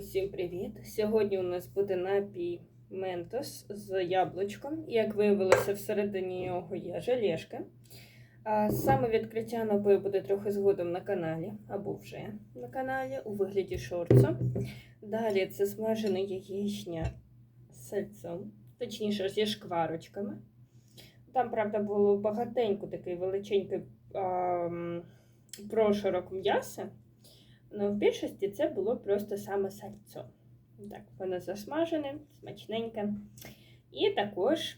Всім привіт! Сьогодні у нас буде напій Ментос з яблучком. Як виявилося, всередині нього є желешки. А Саме відкриття напою буде трохи згодом на каналі, або вже на каналі, у вигляді шорцу. Далі це смажена яєчня з сальцем, точніше зі шкварочками. Там, правда, було багатенько такий величенький ам, прошарок м'яса. Ну, в більшості це було просто саме сальцо. Так, воно засмажене, смачненьке. І також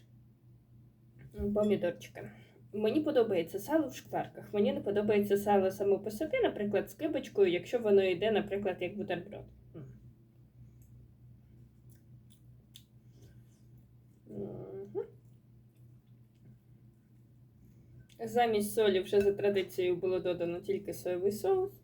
помідорчики. Мені подобається сало в шкварках. Мені не подобається сало само по собі, наприклад, з кибочкою, якщо воно йде, наприклад, як бутерброд. Замість солі вже за традицією було додано тільки соєвий соус.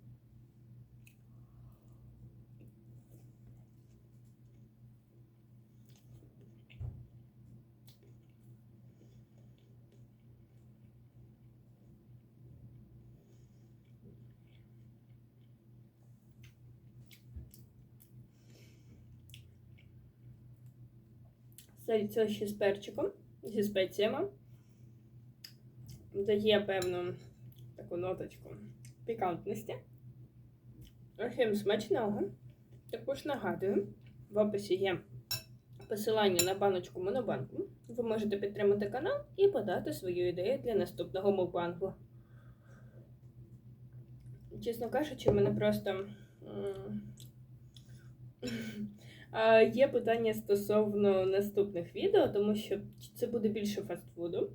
Сальцо ще з перчиком, зі спеціями. Дає певну таку ноточку пікантності. Всім смачного. Також нагадую, в описі є посилання на баночку монобанку. Ви можете підтримати канал і подати свою ідею для наступного мукбангу. Чесно кажучи, мене просто є питання стосовно наступних відео, тому що чи це буде більше фастфуду,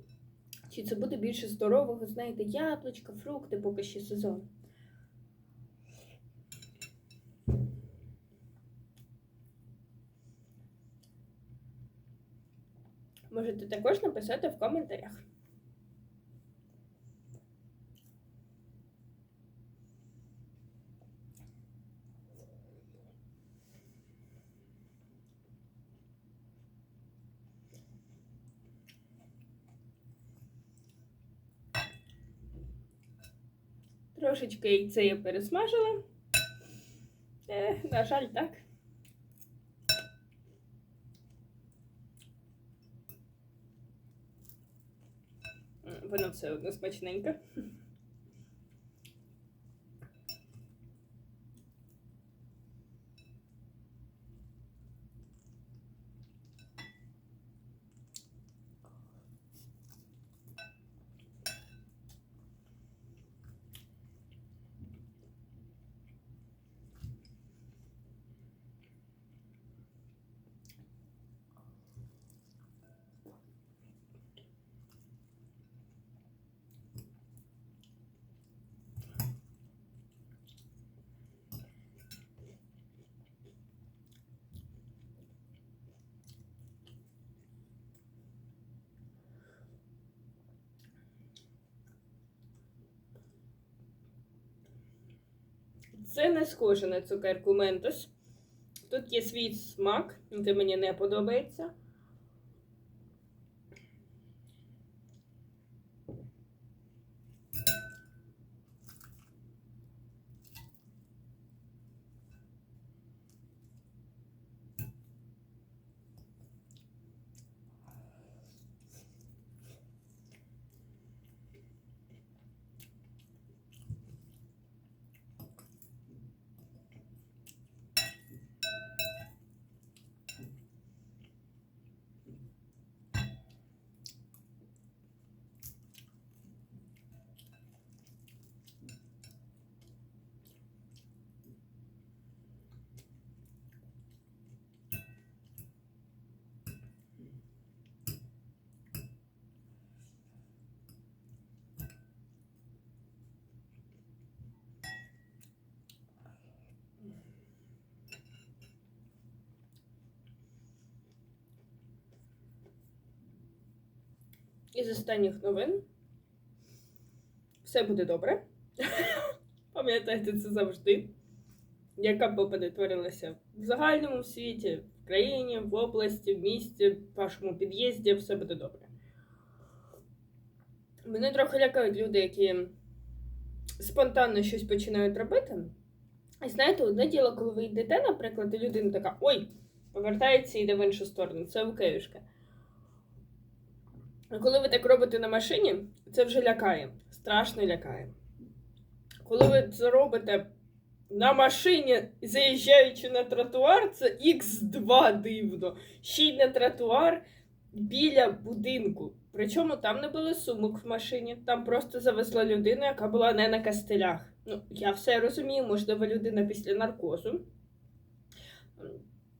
чи це буде більше здорового, знаєте, яблучка, фрукти, поки ще сезон. Можете також написати в коментарях. Трошечки яйце я пересмажила. Е, на жаль, так. Воно все одно смачненьке. Це не схоже на цукерку Ментос. Тут є свій смак, який мені не подобається. Із останніх новин. Все буде добре. Пам'ятайте це завжди. Яка б опа не творилася в загальному світі, в країні, в області, в місті, в вашому під'їзді, все буде добре. Мене трохи лякають люди, які спонтанно щось починають робити, І знаєте, одне діло, коли ви йдете, наприклад, і людина така, ой, повертається і йде в іншу сторону. Це окейшка. Коли ви так робите на машині, це вже лякає. Страшно лякає. Коли ви це робите на машині, заїжджаючи на тротуар, це Х2 дивно. Ще й на тротуар біля будинку. Причому там не було сумок в машині, там просто завезла людина, яка була не на кастелях. Ну, я все розумію, можливо, людина після наркозу.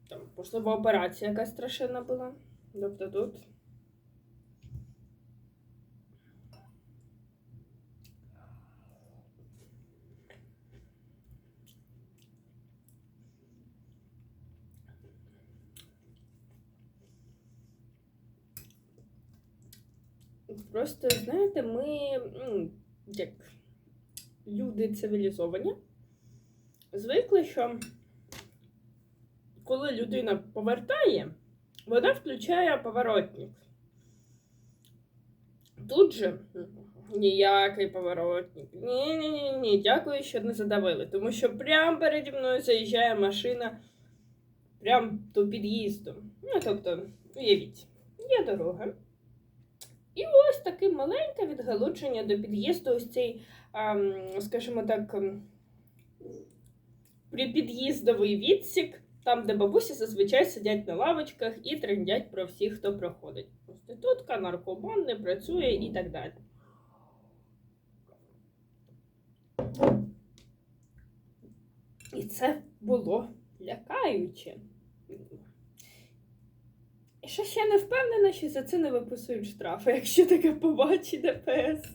Там, можливо, операція якась страшенна була. Тобто тут. Просто, знаєте, ми, ну, як люди цивілізовані, звикли, що коли людина повертає, вона включає поворотник. Тут же ніякий поворотник. Ні-ні-ні, ні, дякую, що не задавили. Тому що прямо переді мною заїжджає машина прямо до під'їзду. Ну, тобто, уявіть, є дорога. І ось таке маленьке відгалудження до під'їзду, ось цей, скажімо так, ам, припід'їздовий відсік, там, де бабусі зазвичай сидять на лавочках і трендять про всіх, хто проходить. Проститутка, наркоман не працює і так далі. І це було лякаюче. Що ще не впевнена, що за це не виписують штрафи, якщо таке побачить ДПС.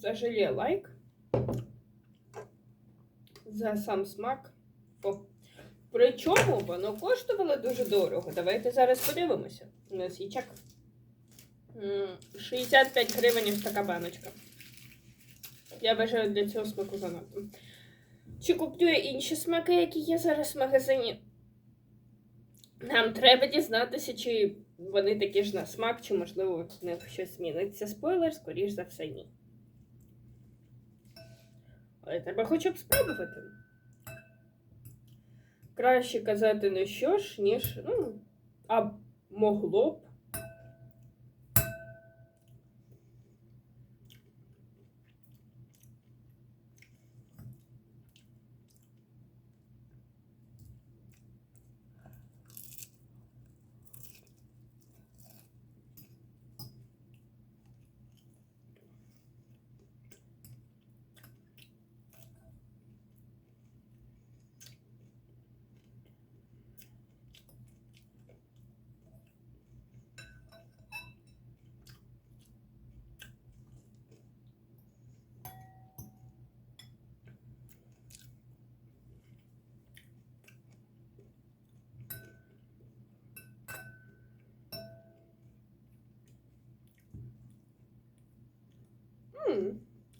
За лайк. За сам смак. О. Причому воно коштувало дуже дорого. Давайте зараз подивимося. У нас є чек. 65 гривень така баночка. Я вважаю для цього смаку занадто. Чи куплю я інші смаки, які є зараз в магазині? Нам треба дізнатися, чи вони такі ж на смак, чи можливо в них щось зміниться. Спойлер, скоріш за все, ні. Але треба хоча б спробувати. Краще казати не що ж, ніж, ну, а могло б.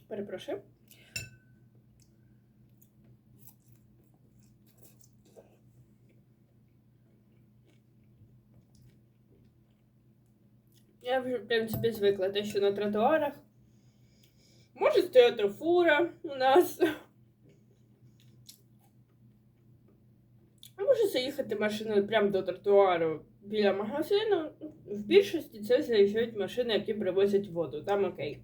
Перепрошую. Я вже, в принципі, звикла те, що на тротуарах може стояти фура у нас. А може заїхати машиною прямо до тротуару біля магазину. В більшості це заїжджають машини, які привозять воду. Там окей.